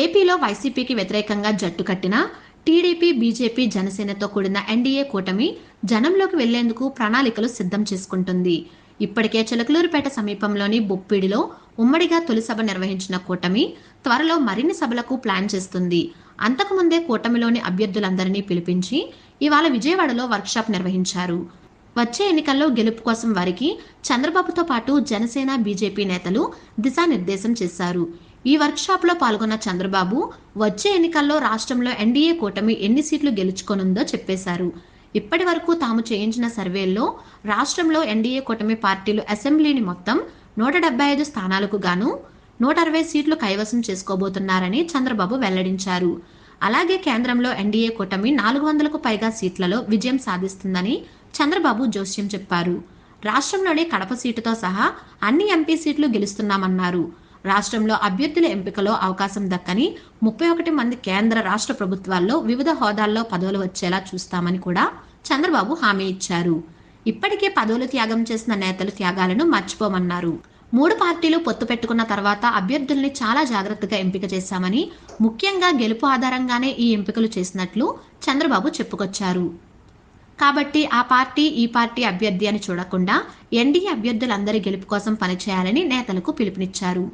ఏపీలో వైసీపీకి వ్యతిరేకంగా జట్టు కట్టిన టీడీపీ బీజేపీ జనసేనతో కూడిన ఎన్డీఏ కూటమి జనంలోకి వెళ్ళేందుకు ప్రణాళికలు సిద్ధం చేసుకుంటుంది. ఇప్పటికే చిలకలూరుపేట సమీపంలోని బొప్పిడిలో ఉమ్మడిగా తొలి సభ నిర్వహించిన కూటమి త్వరలో మరిన్ని సభలకు ప్లాన్ చేస్తుంది. అంతకుముందే కూటమిలోని అభ్యర్థులందరినీ పిలిపించి ఇవాళ విజయవాడలో వర్క్షాప్ నిర్వహించారు. వచ్చే ఎన్నికల్లో గెలుపు కోసం వారికి చంద్రబాబుతో పాటు జనసేన బీజేపీ నేతలు దిశానిర్దేశం చేశారు. ఈ వర్క్షాప్లో పాల్గొన్న చంద్రబాబు వచ్చే ఎన్నికల్లో రాష్ట్రంలో ఎన్డీఏ కూటమి ఎన్ని సీట్లు గెలుచుకొనుందో చెప్పేశారు. ఇప్పటి వరకు తాము చేయించిన సర్వేల్లో రాష్ట్రంలో ఎన్డీఏ కూటమి పార్టీలు అసెంబ్లీని మొత్తం నూట డెబ్బై ఐదు స్థానాలకు గాను నూట అరవై సీట్లు కైవసం చేసుకోబోతున్నారని చంద్రబాబు వెల్లడించారు. అలాగే కేంద్రంలో ఎన్డీఏ కూటమి నాలుగు వందలకు పైగా సీట్లలో విజయం సాధిస్తుందని చంద్రబాబు జోస్యం చెప్పారు. రాష్ట్రంలోని కడప సీటుతో సహా అన్ని ఎంపీ సీట్లు గెలుస్తున్నామన్నారు. రాష్ట్రంలో అభ్యర్థుల ఎంపికలో అవకాశం దక్కని ముప్పై ఒకటి మంది కేంద్ర రాష్ట్ర ప్రభుత్వాల్లో వివిధ హోదాల్లో పదవులు వచ్చేలా చూస్తామని కూడా చంద్రబాబు హామీ ఇచ్చారు. ఇప్పటికే పదవులు త్యాగం చేసిన నేతల త్యాగాలను మర్చిపోమన్నారు. మూడు పార్టీలు పొత్తు పెట్టుకున్న తర్వాత అభ్యర్థుల్ని చాలా జాగ్రత్తగా ఎంపిక చేశామని ముఖ్యంగా గెలుపు ఆధారంగానే ఈ ఎంపికలు చేసినట్లు చంద్రబాబు చెప్పుకొచ్చారు. కాబట్టి ఆ పార్టీ ఈ పార్టీ అభ్యర్థి అని చూడకుండా ఎన్డీఏ అభ్యర్థులందరి గెలుపు కోసం పనిచేయాలని నేతలకు పిలుపునిచ్చారు.